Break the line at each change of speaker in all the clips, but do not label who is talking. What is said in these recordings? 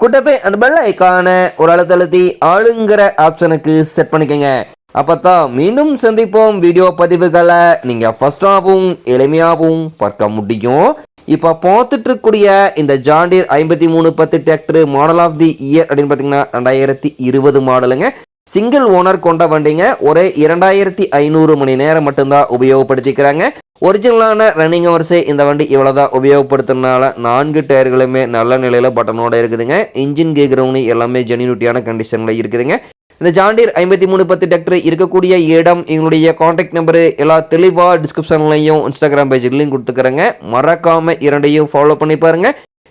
கூட்டவே அந்த பெல் ஐக்கான ஒரு அழுத்தழுத்தி ஆளுங்கிற ஆப்ஷனுக்கு செட் பண்ணிக்கங்க. அப்பதான் மீண்டும் சந்திப்போம் வீடியோ பதிவுகளை. நீங்கள் ஃபஸ்ட்டாகவும் எளிமையாகவும் பார்க்க முடியும். இப்போ பார்த்துட்டு இருக்கக்கூடிய இந்த ஜாண்டியர் ஐம்பத்தி மூணு பத்து tractor model of the year அப்படின்னு பார்த்தீங்கன்னா ரெண்டாயிரத்தி இருபது மாடலுங்க சிங்கிள் ஓனர் கொண்ட வண்டிங்க. ஒரே இரண்டாயிரத்தி ஐநூறு மணி நேரம் மட்டும்தான் உபயோகப்படுத்திக்கிறாங்க. ஒரிஜினலான ரன்னிங் அவர்ஸே இந்த வண்டி இவ்வளோதான் உபயோகப்படுத்துறதுனால நான்கு டயர்களுமே நல்ல நிலையில் பட்டனோட இருக்குதுங்க. இன்ஜின் கேக்ரவுனி எல்லாமே ஜெனியூட்டியான கண்டிஷனில் இருக்குதுங்க. இந்த ஜாண்டீர் ஐம்பத்தி மூணு பத்து டெக்டர் இருக்கக்கூடிய இடம் எங்களுடைய காண்டாக்ட் நம்பரு எல்லா தெளிவாக டிஸ்கிரிப்ஷன்லையும் இன்ஸ்டாகிராம் பேஜ்லையும் கொடுத்துக்கிறேங்க. மறக்காம இரண்டையும் ஃபாலோ பண்ணி பாருங்க.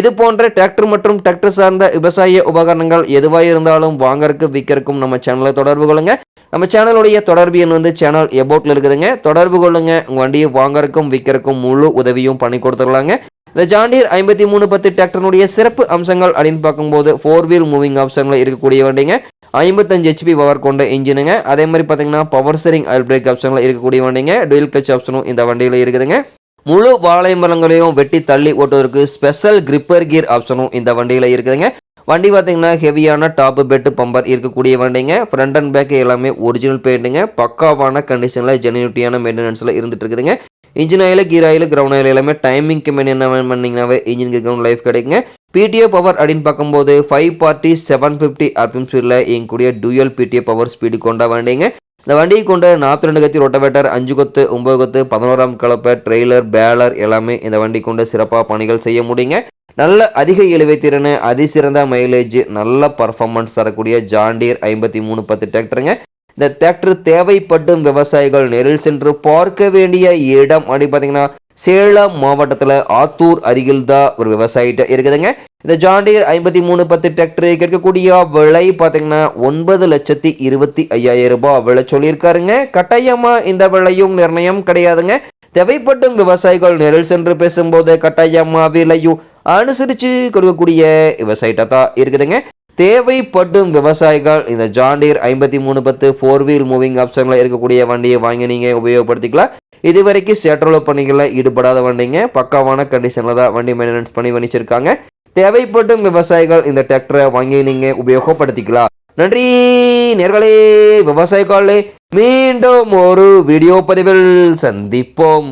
இது போன்ற டிராக்டர் மற்றும் டிராக்டர் சார்ந்த விவசாய உபகரணங்கள் எதுவாக இருந்தாலும் வாங்கறதுக்கு விற்கிறக்கும் நம்ம சேனலை தொடர்பு கொள்ளுங்க. நம்ம சேனலுடைய தொடர்பு எண் வந்து சேனல் எபோட்டில் இருக்குதுங்க. தொடர்பு கொள்ளுங்க. உங்கள் வண்டியை வாங்கறதுக்கும் விற்கிறக்கும் முழு உதவியும் பண்ணி கொடுத்துடலாங்க. இந்த ஜாண்டியர் ஐம்பத்தி மூணு பத்து டிராக்டருடைய சிறப்பு அம்சங்கள் அப்படின்னு பார்க்கும்போது ஃபோர் வீல் மூவிங் ஆப்ஷனில் இருக்கக்கூடிய வண்டிங்க. ஐம்பத்தஞ்சு ஹெச்பி பவர் கொண்ட இன்ஜினுங்க அதே மாதிரி பார்த்தீங்கன்னா பவர் ஸ்டரிங் ஆயில் பிரேக் ஆப்ஷனில் இருக்கக்கூடிய வண்டிங்க. டூயல் கிளச் ஆப்ஷனும் இந்த வண்டியில் இருக்குதுங்க. முழு வாழை மரங்களையும் வெட்டி தள்ளி ஓட்டுவதற்கு ஸ்பெஷல் கிரிப்பர் கியர் ஆப்ஷனும் இந்த வண்டியில் இருக்குதுங்க. வண்டி பார்த்தீங்கன்னா ஹெவியான டாப் பெட்டு பம்பர் இருக்கக்கூடிய வண்டிங்க. ஃப்ரண்ட் அண்ட் பேக் எல்லாமே ஒரிஜினல் பெயிண்ட்டுங்க பக்காவான கண்டிஷனில் ஜெனியூட்டியான மெயின்டெனன்ஸில் இருந்துட்டு இருக்குதுங்க. Engine oil gear oil ground oil எல்லாமே டைமிங்க்கு மெயின் பண்ணிங்கனாவே இன்ஜினுக்கு கிரவுண்ட் லைஃப் கிடைக்குங்க. பிடிஓ பவர் அப்படின்னு பார்க்கும்போது five forty seven fifty RPM ஸ்பீடில் இயங்கக்கூடிய டூயல் பிடிஓ பவர் ஸ்பீடு கொண்ட வண்டிங்க. இந்த வண்டியை கொண்ட நாற்பத்தி ரெண்டு கத்தி ரொட்டவேட்டர் அஞ்சு கொத்து ஒன்பது கொத்து பதினோராம் கலப்பை ட்ரெய்லர் பேலர் எல்லாமே இந்த வண்டி கொண்டு சிறப்பாக பணிகள் செய்ய முடியுங்க. நல்ல அதிக இழுவை திறன் அதிசிறந்த மைலேஜ் நல்ல பர்ஃபார்மன்ஸ் தரக்கூடிய ஜாண்டீர் ஐம்பத்தி மூணு பத்து டிராக்டருங்க இந்த டிராக்டர் தேவைப்படும் விவசாயிகள் நேரில் சென்று பார்க்க வேண்டிய இடம் அப்படி பார்த்தீங்கன்னா சேலம் மாவட்டத்தில் ஆத்தூர் அருகில் தான் ஒரு விவசாயிட்ட இருக்குதுங்க. இந்த ஜாண்டீர் ஐம்பத்தி மூணு பத்து டிராக்டர் கேட்கக்கூடிய விலை பார்த்தீங்கன்னா ஒன்பது லட்சத்தி இருபத்தி ஐயாயிரம் ரூபாய் விலை சொல்லியிருக்காருங்க. கட்டாயமாக இந்த விலையும் நிர்ணயம் கிடையாதுங்க. தேவைப்படும் விவசாயிகள் நேரில் சென்று பேசும்போது கட்டாயமாக விலையும் அனுசரித்து கொடுக்கக்கூடிய விவசாயிட்ட தான் இருக்குதுங்க. தேவைப்படும் விவசாயிகள் இந்த ஜாண்டீர் ஐம்பத்தி மூணு பத்து ஃபோர் வீல் மூவிங் ஆப்ஷனில் இருக்கக்கூடிய வண்டியை வாங்கி நீங்கள் உபயோகப்படுத்திக்கலாம். இது வரைக்கும் செட்ரோல் பணிகளில் ஈடுபடாத வண்டிங்க. பக்காவான கண்டிஷனில் தான் வண்டி மெயின்டெனன்ஸ் பண்ணி வணிச்சிருக்காங்க. தேவைப்படும் விவசாயிகள் இந்த டிராக்டரை வாங்கி நீங்கள் உபயோகப்படுத்திக்கலாம். நன்றி நேர்களே விவசாயிகளே. மீண்டும் ஒரு வீடியோ பதிவில் சந்திப்போம்.